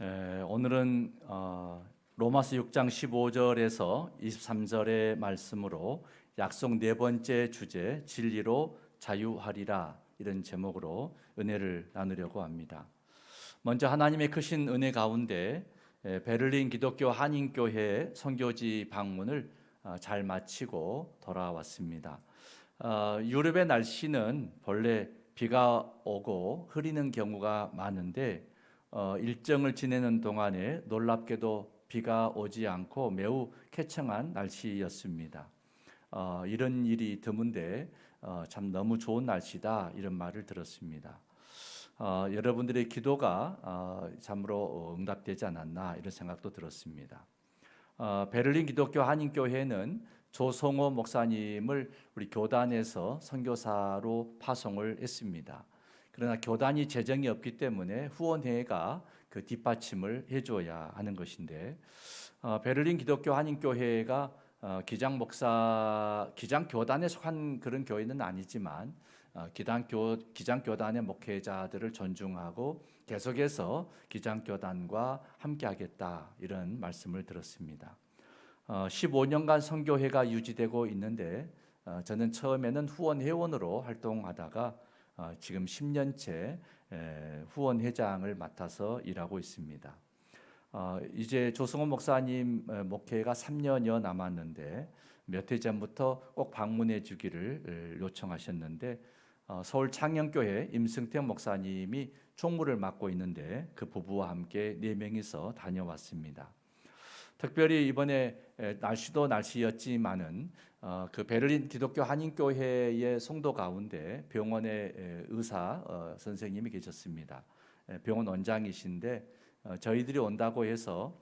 에, 오늘은 어, 로마서 6장 15절에서 23절의 말씀으로 약속 네 번째 주제 진리로 자유하리라 이런 제목으로 은혜를 나누려고 합니다. 먼저 하나님의 크신 은혜 가운데 에, 베를린 기독교 한인교회 선교지 방문을 어, 잘 마치고 돌아왔습니다. 어, 유럽의 날씨는 본래 비가 오고 흐리는 경우가 많은데 어, 일정을 지내는 동안에 놀랍게도 비가 오지 않고 매우 쾌청한 날씨였습니다. 어, 이런 일이 드문데 어, 참 너무 좋은 날씨다 이런 말을 들었습니다. 어, 여러분들의 기도가 어, 참으로 응답되지 않았나 이런 생각도 들었습니다. 어, 베를린 기독교 한인교회는 조성호 목사님을 우리 교단에서 선교사로 파송을 했습니다. 그러나 교단이 재정이 없기 때문에 후원회가 그 뒷받침을 해줘야 하는 것인데 어, 베를린 기독교 한인교회가 어, 기장 목사 기장 교단에 속한 그런 교회는 아니지만 어, 기장 교 기장 교단의 목회자들을 존중하고 계속해서 기장 교단과 함께하겠다 이런 말씀을 들었습니다. 어, 15년간 선교회가 유지되고 있는데 어, 저는 처음에는 후원 회원으로 활동하다가 어, 지금 10년째 에, 후원 회장을 맡아서 일하고 있습니다. 어, 이제 조승호 목사님 어, 목회가 3년여 남았는데 몇 해 전부터 꼭 방문해 주기를 에, 요청하셨는데 어, 서울 창녕교회 임승택 목사님이 총무를 맡고 있는데 그 부부와 함께 네 명이서 다녀왔습니다. 특별히 이번에 에, 날씨도 날씨였지만은 어, 그 베를린 기독교 한인교회의 성도 가운데 병원의 에, 의사 어, 선생님이 계셨습니다. 에, 병원 원장이신데 어, 저희들이 온다고 해서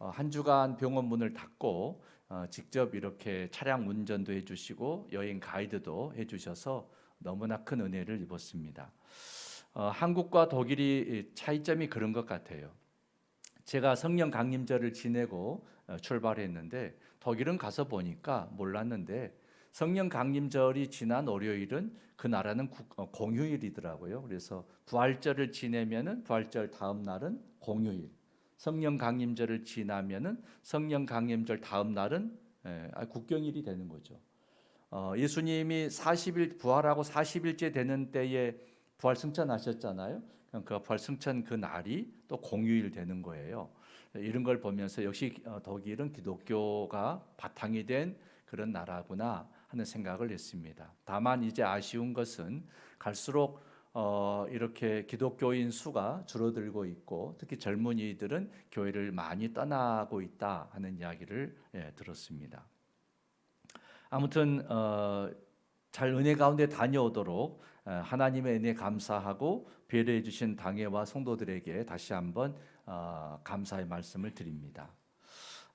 어, 한 주간 병원 문을 닫고 어, 직접 이렇게 차량 운전도 해주시고 여행 가이드도 해주셔서 너무나 큰 은혜를 입었습니다. 어, 한국과 독일이 차이점이 그런 것 같아요. 제가 성령 강림절을 지내고 어, 출발했는데 독일은 가서 보니까 몰랐는데 성령 강림절이 지난 월요일은 그 나라는 국- 어, 공휴일이더라고요. 그래서 부활절을 지내면은 부활절 다음 날은 공휴일. 성령 강림절을 지나면은 성령 강림절 다음 날은 예, 아, 국경일이 되는 거죠. 어, 예수님이 40일 부활하고 40일째 되는 때에 부활 승천하셨잖아요. 그럼 그 부활 승천 그 날이 또 공휴일 되는 거예요. 이런 걸 보면서 역시 어, 독일은 기독교가 바탕이 된 그런 나라구나 하는 생각을 했습니다. 다만 이제 아쉬운 것은 갈수록 어, 이렇게 기독교인 수가 줄어들고 있고 특히 젊은이들은 교회를 많이 떠나고 있다 하는 이야기를 예, 들었습니다. 아무튼 어, 잘 은혜 가운데 다녀오도록 어, 하나님의 은혜 감사하고 배려해 주신 당회와 성도들에게 다시 한번 어, 감사의 말씀을 드립니다.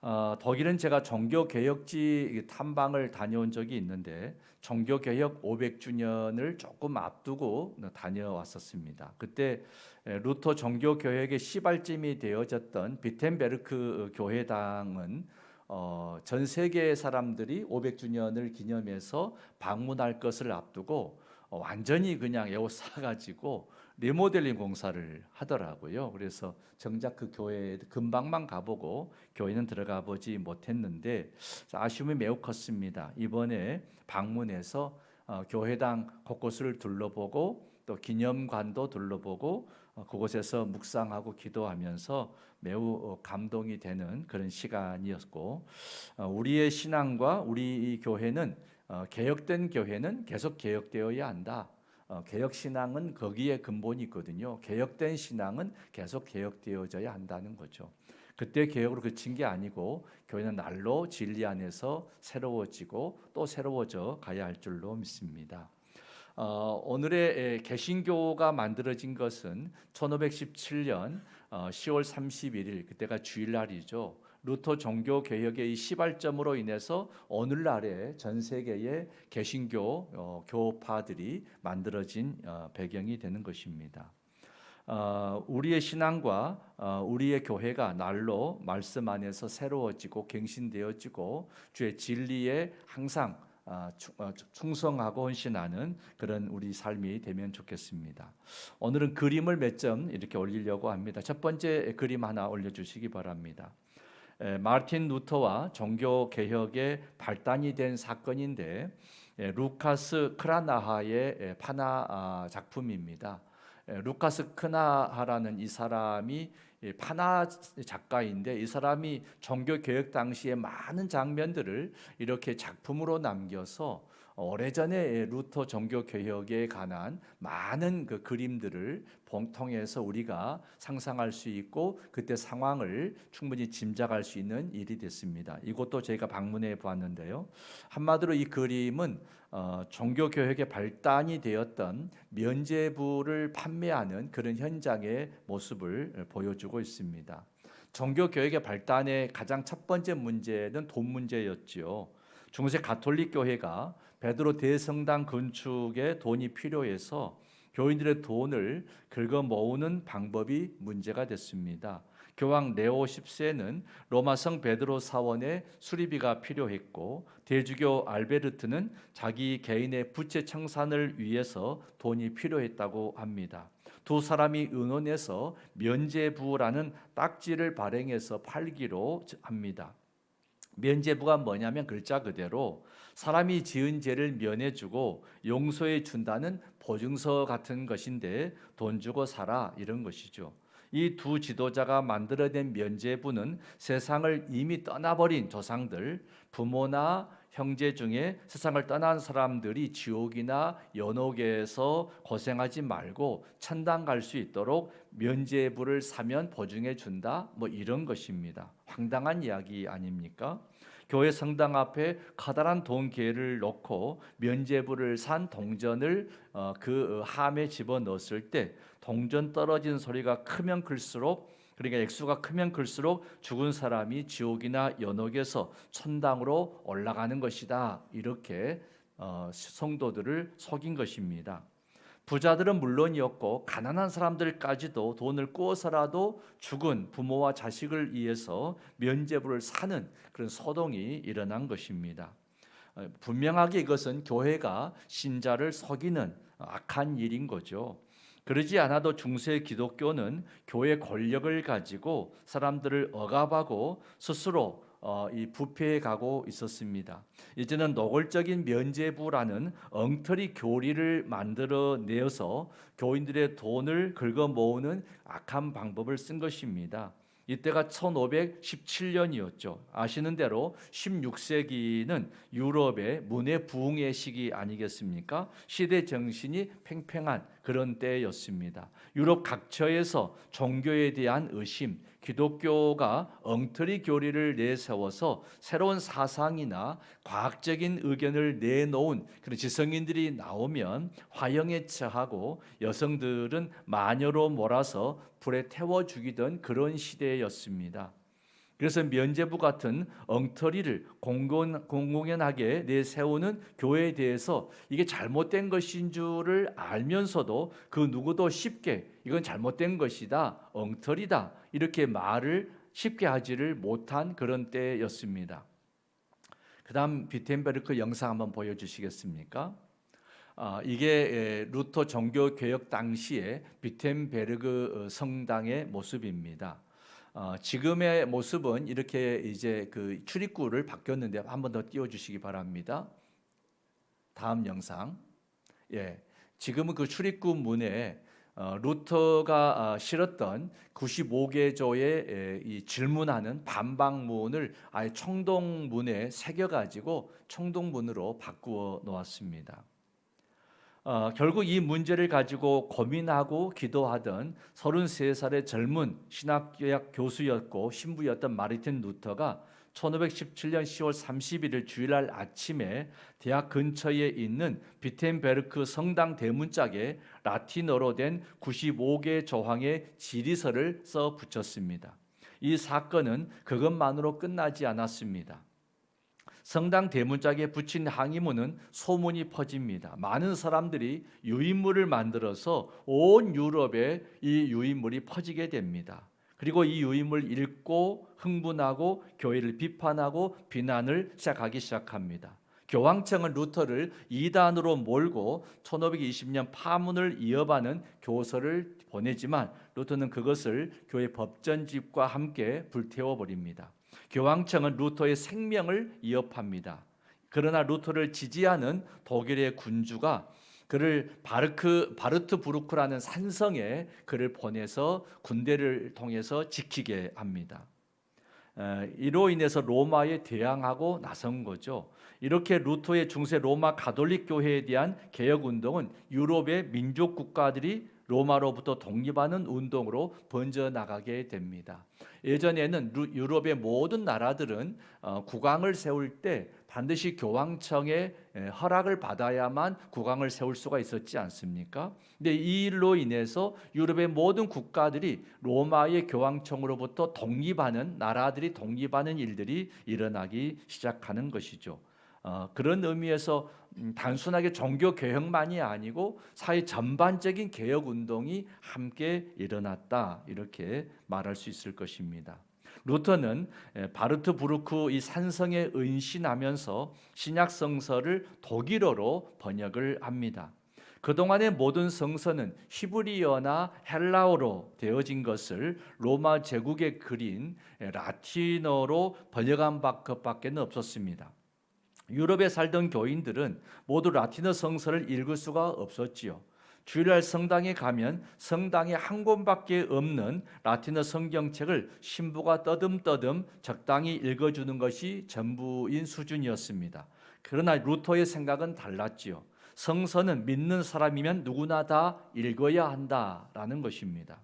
어, 독일은 제가 종교 개혁지 탐방을 다녀온 적이 있는데 종교 개혁 500주년을 조금 앞두고 다녀왔었습니다. 그때 에, 루터 종교 개혁의 시발점이 되어졌던 비텐베르크 교회당은 어, 전 세계 사람들이 500주년을 기념해서 방문할 것을 앞두고 어, 완전히 그냥 에워싸 가지고 리모델링 공사를 하더라고요. 그래서 정작 그 교회에 금방만 가보고 교회는 들어가 보지 못했는데 아쉬움이 매우 컸습니다. 이번에 방문해서 어, 교회당 곳곳을 둘러보고 또 기념관도 둘러보고 어, 그곳에서 묵상하고 기도하면서 매우 어, 감동이 되는 그런 시간이었고 어, 우리의 신앙과 우리 이 교회는 어, 개혁된 교회는 계속 개혁되어야 한다. 어, 개혁 신앙은 거기에 근본이 있거든요. 개혁된 신앙은 계속 개혁되어져야 한다는 거죠. 그때 개혁으로 그친 게 아니고 교회는 날로 진리 안에서 새로워지고 또 새로워져 가야 할 줄로 믿습니다. 어, 오늘의 에, 개신교가 만들어진 것은 1517년 어, 10월 31일 그때가 주일날이죠. 루터 종교 개혁의 이 시발점으로 인해서 오늘날의 전 세계의 개신교 어, 교파들이 만들어진 어, 배경이 되는 것입니다. 어, 우리의 신앙과 어, 우리의 교회가 날로 말씀 안에서 새로워지고 갱신되어지고 주의 진리에 항상 아, 충- 어, 충성하고 헌신하는 그런 우리 삶이 되면 좋겠습니다. 오늘은 그림을 몇 점 이렇게 올리려고 합니다. 첫 번째 그림 하나 올려주시기 바랍니다. 에, 마르틴 루터와 종교 개혁의 발단이 된 사건인데 에, 루카스 크라나하의 에, 파나 아, 작품입니다. 에, 루카스 크나하라는 이 사람이 이 파나 작가인데 이 사람이 종교 개혁 당시에 많은 장면들을 이렇게 작품으로 남겨서 오래전에 루터 종교 개혁에 관한 많은 그 그림들을 봉- 통해서 우리가 상상할 수 있고 그때 상황을 충분히 짐작할 수 있는 일이 됐습니다. 이것도 저희가 방문해 보았는데요. 한마디로 이 그림은 어, 종교 교육의 발단이 되었던 면제부를 판매하는 그런 현장의 모습을 보여주고 있습니다. 종교 교육의 발단의 가장 첫 번째 문제는 돈 문제였지요. 중세 가톨릭 교회가 베드로 대성당 건축에 돈이 필요해서 교인들의 돈을 긁어 모으는 방법이 문제가 됐습니다. 교황 레오 10세는 로마성 베드로 사원의 수리비가 필요했고 대주교 알베르트는 자기 개인의 부채 청산을 위해서 돈이 필요했다고 합니다. 두 사람이 의논해서 면제부라는 딱지를 발행해서 팔기로 합니다. 면제부가 뭐냐면 글자 그대로 사람이 지은 죄를 면해주고 용서해 준다는 보증서 같은 것인데 돈 주고 살아 이런 것이죠. 이 두 지도자가 만들어낸 면제부는 세상을 이미 떠나버린 조상들, 부모나 형제 중에 세상을 떠난 사람들이 지옥이나 연옥에서 고생하지 말고 천당 갈 수 있도록 면제부를 사면 보증해 준다. 뭐 이런 것입니다. 황당한 이야기 아닙니까? 교회 성당 앞에 커다란 돈개를 놓고 면제부를 산 동전을 어, 그 함에 집어 넣었을 때 동전 떨어진 소리가 크면 클수록 그러니까 액수가 크면 클수록 죽은 사람이 지옥이나 연옥에서 천당으로 올라가는 것이다. 이렇게 어, 성도들을 속인 것입니다. 부자들은 물론이었고 가난한 사람들까지도 돈을 꾸어서라도 죽은 부모와 자식을 위해서 면제부를 사는 그런 소동이 일어난 것입니다. 어, 분명하게 이것은 교회가 신자를 속이는 악한 일인 거죠. 그러지 않아도 중세 기독교는 교회 권력을 가지고 사람들을 억압하고 스스로 어, 이 부패해 가고 있었습니다. 이제는 노골적인 면제부라는 엉터리 교리를 만들어 내어서 교인들의 돈을 긁어 모으는 악한 방법을 쓴 것입니다. 이때가 1517년이었죠. 아시는 대로 16세기는 유럽의 문해 부흥의 시기 아니겠습니까? 시대 정신이 팽팽한 그런 때였습니다. 유럽 각처에서 종교에 대한 의심, 기독교가 엉터리 교리를 내세워서 새로운 사상이나 과학적인 의견을 내놓은 그런 지성인들이 나오면 화형에 처하고 여성들은 마녀로 몰아서 불에 태워 죽이던 그런 시대였습니다. 그래서 면제부 같은 엉터리를 공공, 공공연하게 내세우는 교회에 대해서 이게 잘못된 것인 줄을 알면서도 그 누구도 쉽게 이건 잘못된 것이다, 엉터리다 이렇게 말을 쉽게 하지를 못한 그런 때였습니다. 그다음 비텐베르크 영상 한번 보여주시겠습니까? 아, 이게 에, 루터 종교 개혁 당시에 비텐베르그 어, 성당의 모습입니다. 어, 지금의 모습은 이렇게 이제 그 출입구를 바뀌었는데 한 번 더 띄워주시기 바랍니다. 다음 영상. 예, 지금은 그 출입구 문에 어, 루터가 아, 실었던 95개조의 이 질문하는 반박문을 아예 청동문에 새겨가지고 청동문으로 바꾸어 놓았습니다. 어, 결국 이 문제를 가지고 고민하고 기도하던 33살의 젊은 신학교학 교수였고 신부였던 마르틴 루터가 1517년 10월 31일 주일날 아침에 대학 근처에 있는 비텐베르크 성당 대문짝에 라틴어로 된 95개 조항의 지리서를 써 붙였습니다. 이 사건은 그것만으로 끝나지 않았습니다. 성당 대문짝에 붙인 항의문은 소문이 퍼집니다. 많은 사람들이 유인물을 만들어서 온 유럽에 이 유인물이 퍼지게 됩니다. 그리고 이 유인물 읽고 흥분하고 교회를 비판하고 비난을 시작하기 시작합니다. 교황청은 루터를 이단으로 몰고 1520년 파문을 이어가는 교서를 보내지만 루터는 그것을 교회 법전집과 함께 불태워 버립니다. 교황청은 루터의 생명을 위협합니다. 그러나 루터를 지지하는 독일의 군주가 그를 바르크 바르트 부르크라는 산성에 그를 보내서 군대를 통해서 지키게 합니다. 어, 이로 인해서 로마에 대항하고 나선 거죠. 이렇게 루터의 중세 로마 가톨릭 교회에 대한 개혁 운동은 유럽의 민족 국가들이 로마로부터 독립하는 운동으로 번져 나가게 됩니다. 예전에는 루- 유럽의 모든 나라들은 어, 국왕을 세울 때 반드시 교황청의 에, 허락을 받아야만 국왕을 세울 수가 있었지 않습니까? 근데 이 일로 인해서 유럽의 모든 국가들이 로마의 교황청으로부터 독립하는 나라들이 독립하는 일들이 일어나기 시작하는 것이죠. 어, 그런 의미에서 음, 단순하게 종교 개혁만이 아니고 사회 전반적인 개혁 운동이 함께 일어났다 이렇게 말할 수 있을 것입니다. 루터는 에, 바르트 부르크 이 산성에 은신하면서 신약 성서를 독일어로 번역을 합니다. 그동안의 모든 성서는 히브리어나 헬라어로 되어진 것을 로마 제국의 글인 에, 라틴어로 번역한 것밖에 없었습니다. 유럽에 살던 교인들은 모두 라틴어 성서를 읽을 수가 없었지요. 주일날 성당에 가면 성당에 한 권밖에 없는 라틴어 성경책을 신부가 떠듬떠듬 적당히 읽어주는 것이 전부인 수준이었습니다. 그러나 루터의 생각은 달랐지요. 성서는 믿는 사람이면 누구나 다 읽어야 한다라는 것입니다.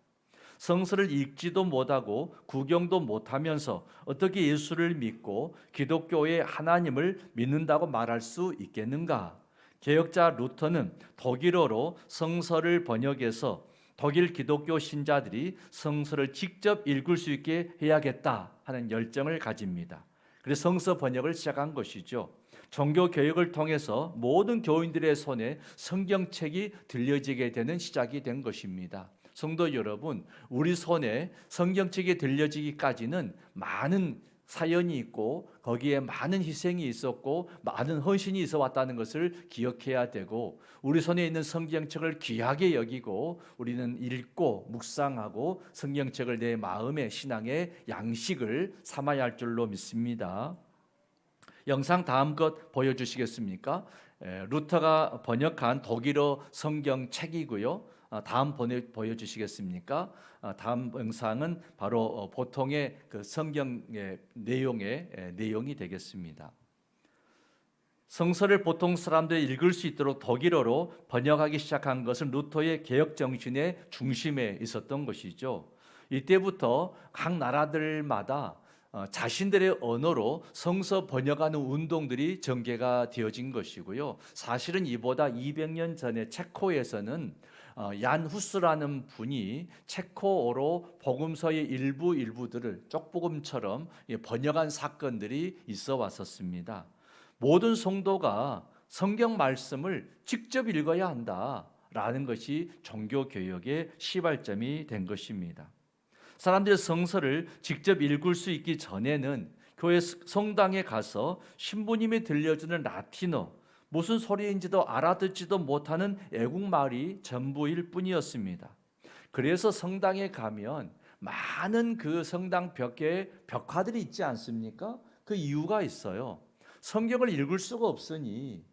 성서를 읽지도 못하고 구경도 못하면서 어떻게 예수를 믿고 기독교의 하나님을 믿는다고 말할 수 있겠는가? 개혁자 루터는 독일어로 성서를 번역해서 독일 기독교 신자들이 성서를 직접 읽을 수 있게 해야겠다 하는 열정을 가집니다. 그래서 성서 번역을 시작한 것이죠. 종교 교육을 통해서 모든 교인들의 손에 성경책이 들려지게 되는 시작이 된 것입니다. 성도 여러분, 우리 손에 성경책이 들려지기까지는 많은 사연이 있고 거기에 많은 희생이 있었고 많은 헌신이 있어 왔다는 것을 기억해야 되고 우리 손에 있는 성경책을 귀하게 여기고 우리는 읽고 묵상하고 성경책을 내 마음의 신앙의 양식을 삼아야 할 줄로 믿습니다. 영상 다음 것 보여주시겠습니까? 에, 루터가 번역한 독일어 성경책이고요. 아, 다음 보내, 보여 주시겠습니까? 아, 다음 영상은 바로 어, 보통의 그 성경의 내용의 에, 내용이 되겠습니다. 성서를 보통 사람들이 읽을 수 있도록 독일어로 번역하기 시작한 것은 루터의 개혁 정신의 중심에 있었던 것이죠. 이때부터 각 나라들마다 어, 자신들의 언어로 성서 번역하는 운동들이 전개가 되어진 것이고요. 사실은 이보다 200년 전에 체코에서는 어, 얀 후스라는 분이 체코어로 복음서의 일부 일부들을 쪽복음처럼 예, 번역한 사건들이 있어 왔었습니다. 모든 성도가 성경 말씀을 직접 읽어야 한다라는 것이 종교 개혁의 시발점이 된 것입니다. 사람들이 성서를 직접 읽을 수 있기 전에는 교회 성당에 가서 신부님이 들려주는 라틴어 무슨 소리인지도 알아듣지도 못하는 애국말이 전부일 뿐이었습니다. 그래서 성당에 가면 많은 그 성당 벽에 벽화들이 있지 않습니까? 그 이유가 있어요. 성경을 읽을 수가 없으니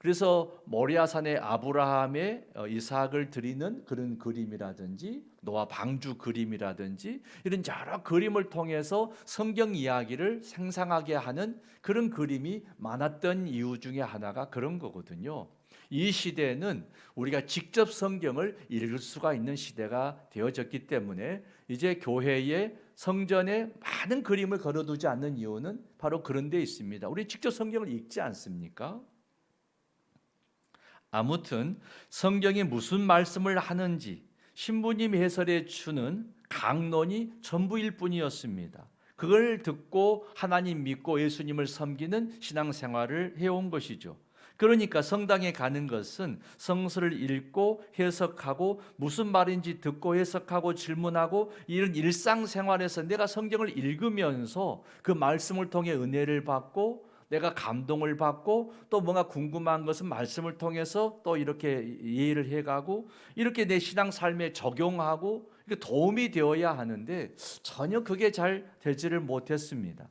그래서 모리아산의 아브라함의 어, 이삭을 드리는 그런 그림이라든지 노아 방주 그림이라든지 이런 여러 그림을 통해서 성경 이야기를 생생하게 하는 그런 그림이 많았던 이유 중에 하나가 그런 거거든요. 이 시대는 우리가 직접 성경을 읽을 수가 있는 시대가 되어졌기 때문에 이제 교회에 성전에 많은 그림을 걸어두지 않는 이유는 바로 그런 데 있습니다. 우리 직접 성경을 읽지 않습니까? 아무튼 성경이 무슨 말씀을 하는지 신부님 해설해 주는 강론이 전부일 뿐이었습니다. 그걸 듣고 하나님 믿고 예수님을 섬기는 신앙생활을 해온 것이죠. 그러니까 성당에 가는 것은 성서를 읽고 해석하고 무슨 말인지 듣고 해석하고 질문하고 이런 일상생활에서 내가 성경을 읽으면서 그 말씀을 통해 은혜를 받고 내가 감동을 받고 또 뭔가 궁금한 것은 말씀을 통해서 또 이렇게 이해를 해가고 이렇게 내 신앙 삶에 적용하고 도움이 되어야 하는데 전혀 그게 잘 되지를 못했습니다.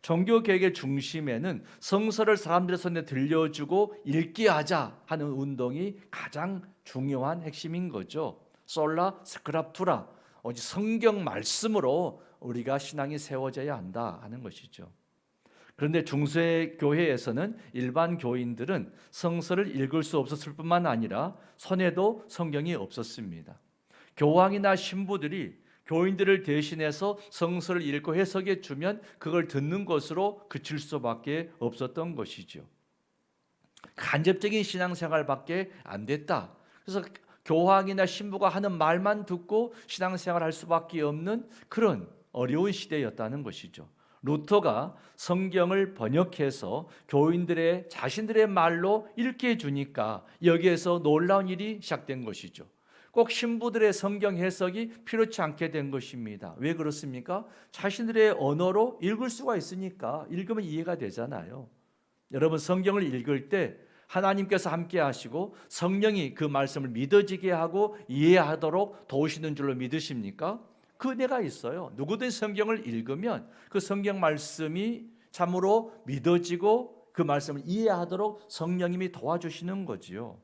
종교 개혁의 중심에는 성서를 사람들의 손에 들려주고 읽게 하자 하는 운동이 가장 중요한 핵심인 거죠. 솔라 스크랍투라 오직 성경 말씀으로 우리가 신앙이 세워져야 한다 하는 것이죠. 그런데 중세 교회에서는 일반 교인들은 성서를 읽을 수 없었을 뿐만 아니라 손에도 성경이 없었습니다. 교황이나 신부들이 교인들을 대신해서 성서를 읽고 해석해 주면 그걸 듣는 것으로 그칠 수밖에 없었던 것이죠. 간접적인 신앙생활밖에 안 됐다. 그래서 교황이나 신부가 하는 말만 듣고 신앙생활할 수밖에 없는 그런 어려운 시대였다는 것이죠. 루터가 성경을 번역해서 교인들의 자신들의 말로 읽게 해주니까 여기에서 놀라운 일이 시작된 것이죠. 꼭 신부들의 성경 해석이 필요치 않게 된 것입니다. 왜 그렇습니까? 자신들의 언어로 읽을 수가 있으니까 읽으면 이해가 되잖아요. 여러분 성경을 읽을 때 하나님께서 함께 하시고 성령이 그 말씀을 믿어지게 하고 이해하도록 도우시는 줄로 믿으십니까? 그 은혜가 있어요. 누구든 성경을 읽으면 그 성경 말씀이 참으로 믿어지고 그 말씀을 이해하도록 성령님이 도와주시는 거지요.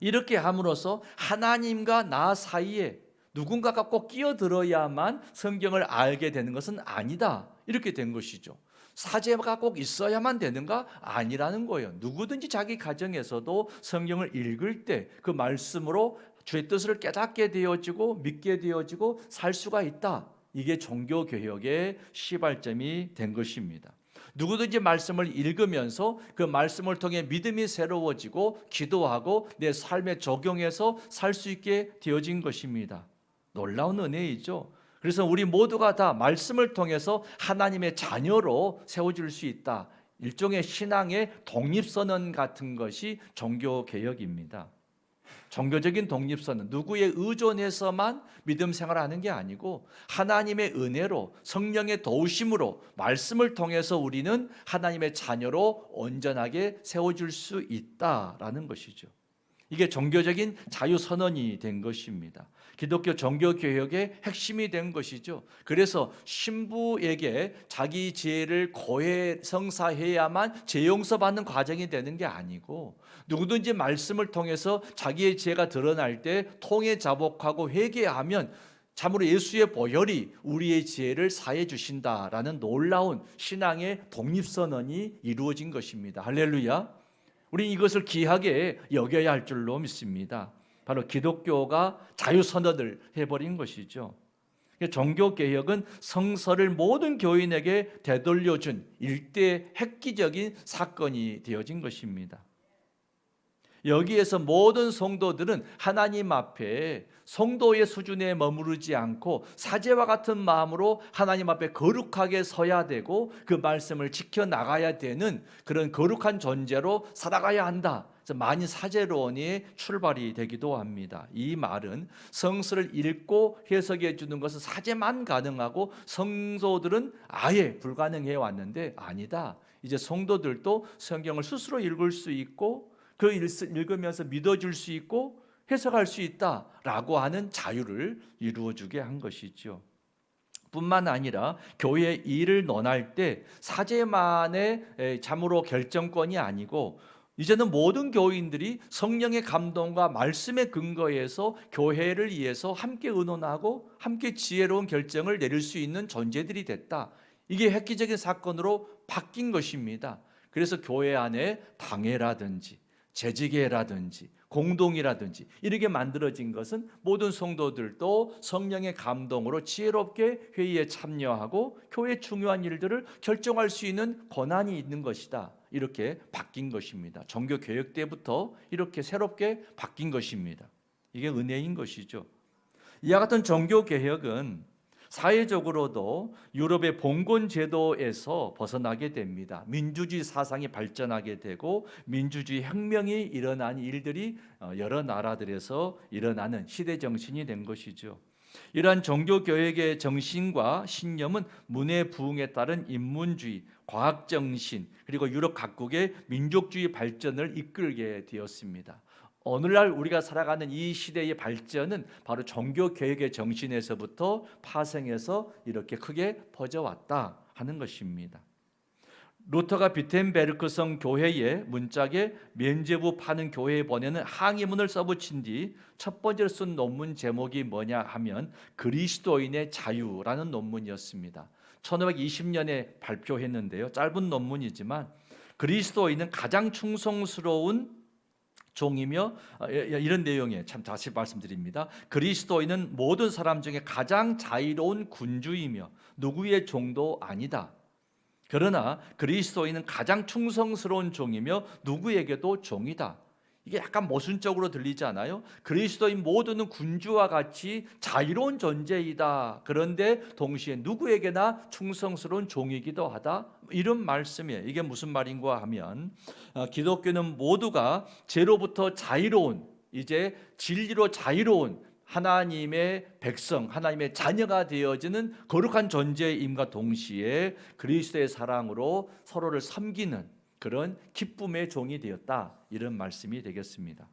이렇게 함으로써 하나님과 나 사이에 누군가가 꼭 끼어들어야만 성경을 알게 되는 것은 아니다. 이렇게 된 것이죠. 사제가 꼭 있어야만 되는가? 아니라는 거예요. 누구든지 자기 가정에서도 성경을 읽을 때 그 말씀으로 주의 뜻을 깨닫게 되어지고 믿게 되어지고 살 수가 있다. 이게 종교 개혁의 시발점이 된 것입니다. 누구든지 말씀을 읽으면서 그 말씀을 통해 믿음이 새로워지고 기도하고 내 삶에 적용해서 살 수 있게 되어진 것입니다. 놀라운 은혜이죠. 그래서 우리 모두가 다 말씀을 통해서 하나님의 자녀로 세워질 수 있다. 일종의 신앙의 독립선언 같은 것이 종교 개혁입니다. 종교적인 독립선은 누구의 의존해서만 믿음 생활하는 게 아니고 하나님의 은혜로 성령의 도우심으로 말씀을 통해서 우리는 하나님의 자녀로 온전하게 세워질 수 있다라는 것이죠. 이게 종교적인 자유 선언이 된 것입니다. 기독교 종교 개혁의 핵심이 된 것이죠. 그래서 신부에게 자기 죄를 고해 성사해야만 죄 용서받는 과정이 되는 게 아니고 누구든지 말씀을 통해서 자기의 죄가 드러날 때 통해 자복하고 회개하면 참으로 예수의 보혈이 우리의 죄를 사해 주신다라는 놀라운 신앙의 독립 선언이 이루어진 것입니다. 할렐루야. 우리 이것을 귀하게 여겨야 할 줄로 믿습니다. 바로 기독교가 자유 선언을 해버린 것이죠. 종교 개혁은 성서를 모든 교인에게 되돌려준 일대 획기적인 사건이 되어진 것입니다. 여기에서 모든 성도들은 하나님 앞에 성도의 수준에 머무르지 않고 사제와 같은 마음으로 하나님 앞에 거룩하게 서야 되고 그 말씀을 지켜 나가야 되는 그런 거룩한 존재로 살아가야 한다. 많이 사제론의 출발이 되기도 합니다. 이 말은 성서를 읽고 해석해 주는 것은 사제만 가능하고 성도들은 아예 불가능해 왔는데 아니다. 이제 성도들도 성경을 스스로 읽을 수 있고 그 읽으면서 믿어줄 수 있고 해석할 수 있다라고 하는 자유를 이루어 주게 한 것이죠. 뿐만 아니라 교회 일을 논할 때 사제만의 참으로 결정권이 아니고 이제는 모든 교인들이 성령의 감동과 말씀의 근거에서 교회를 위해서 함께 의논하고 함께 지혜로운 결정을 내릴 수 있는 존재들이 됐다. 이게 획기적인 사건으로 바뀐 것입니다. 그래서 교회 안에 당회라든지 재직회라든지 공동이라든지 이렇게 만들어진 것은 모든 성도들도 성령의 감동으로 지혜롭게 회의에 참여하고 교회 중요한 일들을 결정할 수 있는 권한이 있는 것이다. 이렇게 바뀐 것입니다. 종교 개혁 때부터 이렇게 새롭게 바뀐 것입니다. 이게 은혜인 것이죠. 이와 같은 종교 개혁은 사회적으로도 유럽의 봉건 제도에서 벗어나게 됩니다. 민주주의 사상이 발전하게 되고 민주주의 혁명이 일어난 일들이 어, 여러 나라들에서 일어나는 시대 정신이 된 것이죠. 이러한 종교 교육의 정신과 신념은 문해 부흥에 따른 인문주의, 과학 정신 그리고 유럽 각국의 민족주의 발전을 이끌게 되었습니다. 오늘날 우리가 살아가는 이 시대의 발전은 바로 종교 개혁의 정신에서부터 파생해서 이렇게 크게 퍼져왔다 하는 것입니다. 루터가 비텐베르크성 교회에 문짝에 면죄부 파는 교회에 보내는 항의문을 써붙인 뒤 첫 번째로 쓴 논문 제목이 뭐냐 하면 그리스도인의 자유라는 논문이었습니다. 1520년에 발표했는데요. 짧은 논문이지만 그리스도인은 가장 충성스러운 종이며 어, 이런 내용에 참 다시 말씀드립니다. 그리스도인은 모든 사람 중에 가장 자유로운 군주이며 누구의 종도 아니다. 그러나 그리스도인은 가장 충성스러운 종이며 누구에게도 종이다. 이게 약간 모순적으로 들리지 않아요? 그리스도인 모두는 군주와 같이 자유로운 존재이다. 그런데 동시에 누구에게나 충성스러운 종이기도 하다. 이런 말씀이에요. 이게 무슨 말인가 하면 어, 기독교는 모두가 죄로부터 자유로운 이제 진리로 자유로운 하나님의 백성, 하나님의 자녀가 되어지는 거룩한 존재임과 동시에 그리스도의 사랑으로 서로를 섬기는 그런 기쁨의 종이 되었다. 이런 말씀이 되겠습니다.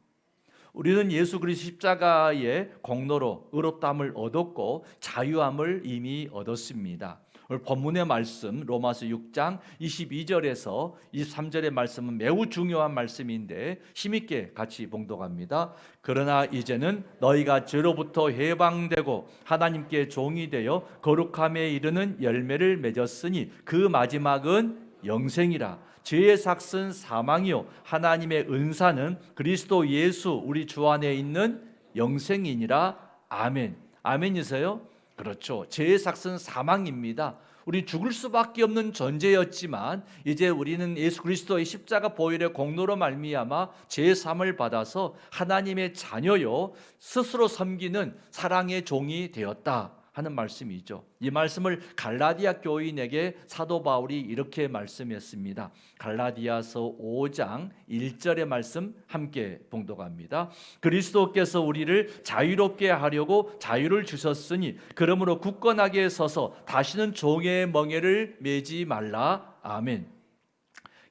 우리는 예수 그리스도 십자가의 공로로 의롭다함을 얻었고 자유함을 이미 얻었습니다. 오늘 본문의 말씀 로마서 6장 22절에서 23절의 말씀은 매우 중요한 말씀인데 힘있게 같이 봉독합니다. 그러나 이제는 너희가 죄로부터 해방되고 하나님께 종이 되어 거룩함에 이르는 열매를 맺었으니 그 마지막은 영생이라 죄의 삭은 사망이요 하나님의 은사는 그리스도 예수 우리 주 안에 있는 영생이니라 아멘. 아멘이세요? 그렇죠. 죄의 삭은 사망입니다. 우리 죽을 수밖에 없는 존재였지만 이제 우리는 예수 그리스도의 십자가 보혈의 공로로 말미암아 죄 사함을 받아서 하나님의 자녀요 스스로 섬기는 사랑의 종이 되었다. 하는 말씀이죠. 이 말씀을 갈라디아 교인에게 사도 바울이 이렇게 말씀했습니다. 갈라디아서 5장 1절의 말씀 함께 봉독합니다. 그리스도께서 우리를 자유롭게 하려고 자유를 주셨으니 그러므로 굳건하게 서서 다시는 종의 멍에를 매지 말라. 아멘.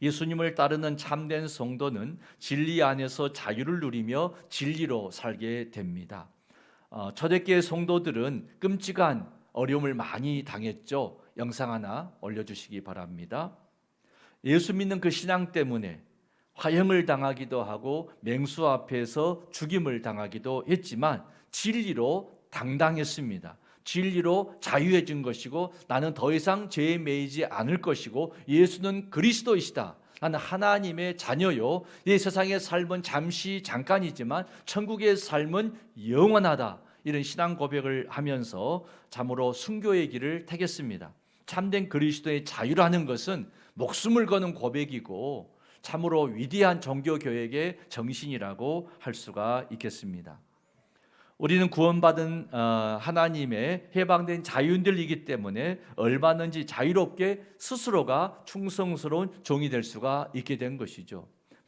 예수님을 따르는 참된 성도는 진리 안에서 자유를 누리며 진리로 살게 됩니다. 어, 초대교회 성도들은 끔찍한 어려움을 많이 당했죠. 영상 하나 올려주시기 바랍니다. 예수 믿는 그 신앙 때문에 화형을 당하기도 하고 맹수 앞에서 죽임을 당하기도 했지만 진리로 당당했습니다. 진리로 자유해진 것이고 나는 더 이상 죄에 매이지 않을 것이고 예수는 그리스도이시다. 나는 하나님의 자녀요. 이 세상의 삶은 잠시 잠깐이지만 천국의 삶은 영원하다. 이런 신앙 고백을 하면서 참으로 순교의 길을 택했습니다. 참된 그리스도의 자유라는 것은 목숨을 거는 고백이고 참으로 위대한 종교 교육의 정신이라고 할 수가 있겠습니다. 우리는 구원받은 어, 하나님의 해방된 자유인들이기 때문에 얼마든지 자유롭게 스스로가 충성스러운 종이 될 수가 있게 된 것이죠.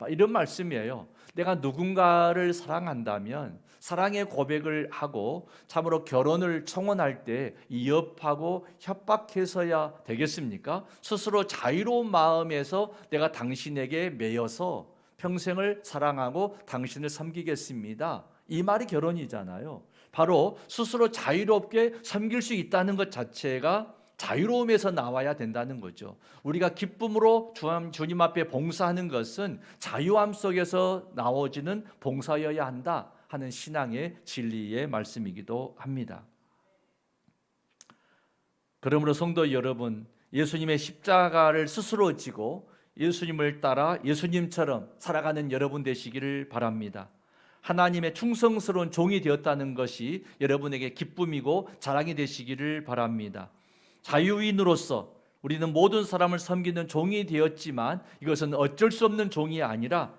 이런 말씀이에요. 내가 누군가를 사랑한다면 사랑의 고백을 하고 참으로 결혼을 청원할 때 이협하고 협박해서야 되겠습니까? 스스로 자유로운 마음에서 내가 당신에게 매여서 평생을 사랑하고 당신을 섬기겠습니다. 이 말이 결혼이잖아요. 바로 스스로 자유롭게 섬길 수 있다는 것 자체가 자유로움에서 나와야 된다는 거죠. 우리가 기쁨으로 주님 앞에 봉사하는 것은 자유함 속에서 나오지는 봉사여야 한다 하는 신앙의 진리의 말씀이기도 합니다. 그러므로 성도 여러분, 예수님의 십자가를 스스로 지고 예수님을 따라 예수님처럼 살아가는 여러분 되시기를 바랍니다. 하나님의 충성스러운 종이 되었다는 것이 여러분에게 기쁨이고 자랑이 되시기를 바랍니다. 자유인으로서 우리는 모든 사람을 섬기는 종이 되었지만 이것은 어쩔 수 없는 종이 아니라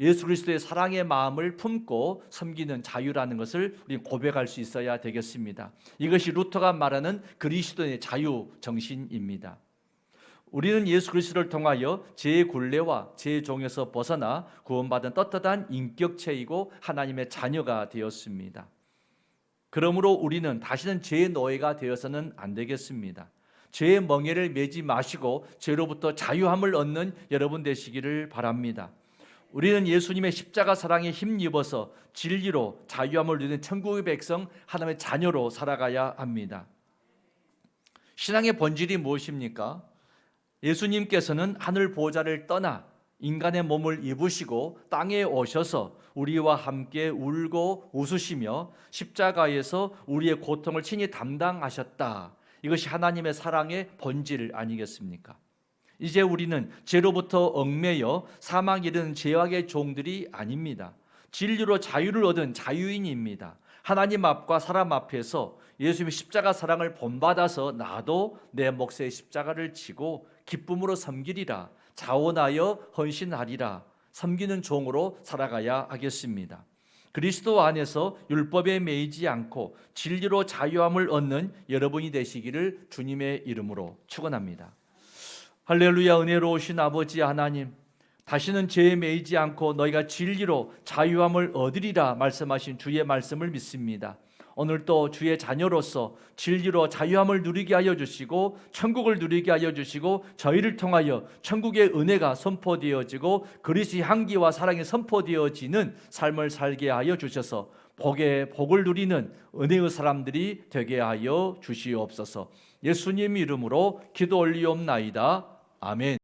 예수 그리스도의 사랑의 마음을 품고 섬기는 자유라는 것을 우리 고백할 수 있어야 되겠습니다. 이것이 루터가 말하는 그리스도의 자유 정신입니다. 우리는 예수 그리스도를 통하여 제 굴레와 제 종에서 벗어나 구원받은 떳떳한 인격체이고 하나님의 자녀가 되었습니다. 그러므로 우리는 다시는 죄의 노예가 되어서는 안 되겠습니다. 죄의 멍에를 매지 마시고 죄로부터 자유함을 얻는 여러분 되시기를 바랍니다. 우리는 예수님의 십자가 사랑에 힘입어서 진리로 자유함을 누리는 천국의 백성 하나님의 자녀로 살아가야 합니다. 신앙의 본질이 무엇입니까? 예수님께서는 하늘 보좌를 떠나 인간의 몸을 입으시고 땅에 오셔서 우리와 함께 울고 웃으시며 십자가에서 우리의 고통을 친히 담당하셨다. 이것이 하나님의 사랑의 본질 아니겠습니까? 이제 우리는 죄로부터 얽매여 사망 이르는 죄악의 종들이 아닙니다. 진리로 자유를 얻은 자유인입니다. 하나님 앞과 사람 앞에서 예수님의 십자가 사랑을 본받아서 나도 내 몫의 십자가를 지고 기쁨으로 섬기리라. 자원하여 헌신하리라. 섬기는 종으로 살아가야 하겠습니다. 그리스도 안에서 율법에 매이지 않고 진리로 자유함을 얻는 여러분이 되시기를 주님의 이름으로 축원합니다. 할렐루야 은혜로우신 아버지 하나님 다시는 죄에 매이지 않고 너희가 진리로 자유함을 얻으리라 말씀하신 주의 말씀을 믿습니다. 오늘 또 주의 자녀로서 진리로 자유함을 누리게 하여 주시고 천국을 누리게 하여 주시고 저희를 통하여 천국의 은혜가 선포되어지고 그리스도의 향기와 사랑이 선포되어지는 삶을 살게 하여 주셔서 복의 복을 누리는 은혜의 사람들이 되게 하여 주시옵소서. 예수님 이름으로 기도 올리옵나이다. 아멘.